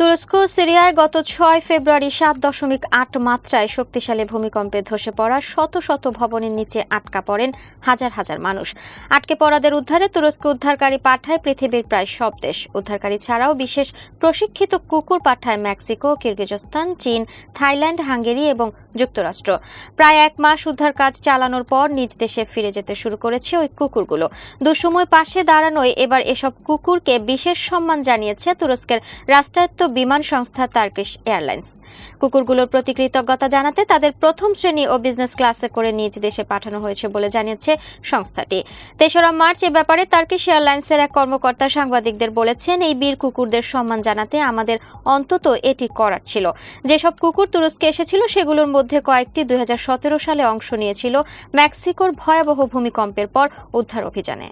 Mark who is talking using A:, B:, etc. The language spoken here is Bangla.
A: তুরস্ক সিরিয়ায় গত ছয় ফেব্রুয়ারি সাত দশমিক আট মাত্রায় শক্তিশালী ভূমিকম্পে ধসে পড়া শত শত ভবনের নিচে আটকা পড়েন হাজার হাজার মানুষ। আটকে পড়াদের উদ্ধারে তুরস্ক উদ্ধারকারী পাঠায় পৃথিবীর প্রায় সব দেশ। উদ্ধারকারী ছাড়াও বিশেষ প্রশিক্ষিত কুকুর পাঠায় মেক্সিকো, কিরগিজস্তান, চীন, থাইল্যান্ড, হাঙ্গেরি এবং যুক্তরাষ্ট্র। প্রায় এক মাস উদ্ধার কাজ চালানোর পর নিজ দেশে ফিরে যেতে শুরু করেছে ওই কুকুরগুলো। দুঃসময় পাশে দাঁড়ানোয় এবার এসব কুকুরকে বিশেষ সম্মান জানিয়েছে তুরস্কের রাষ্ট্রায়ত্ত বিমান সংস্থা তার্কিশ এয়ারলাইন্স। কুকুরগুলোর প্রতি কৃতজ্ঞতা জানাতে তাদের প্রথম শ্রেণি ও বিজনেস ক্লাসে করে নিজ দেশে পাঠানো হয়েছে বলে জানিয়েছে সংস্থাটি। তেসরা মার্চ এ ব্যাপারে তার্কিশ এয়ারলাইন্সের এক কর্মকর্তা সাংবাদিকদের বলেছেন, এই বীর কুকুরদের সম্মান জানাতে আমাদের অন্তত এটি করার ছিল। যেসব কুকুর তুরস্কে এসেছিল, সেগুলোর মধ্যে কয়েকটি দুই হাজার সতেরো সালে অংশ নিয়েছিল মেক্সিকোর ভয়াবহ ভূমিকম্পের পর উদ্ধার অভিযানে।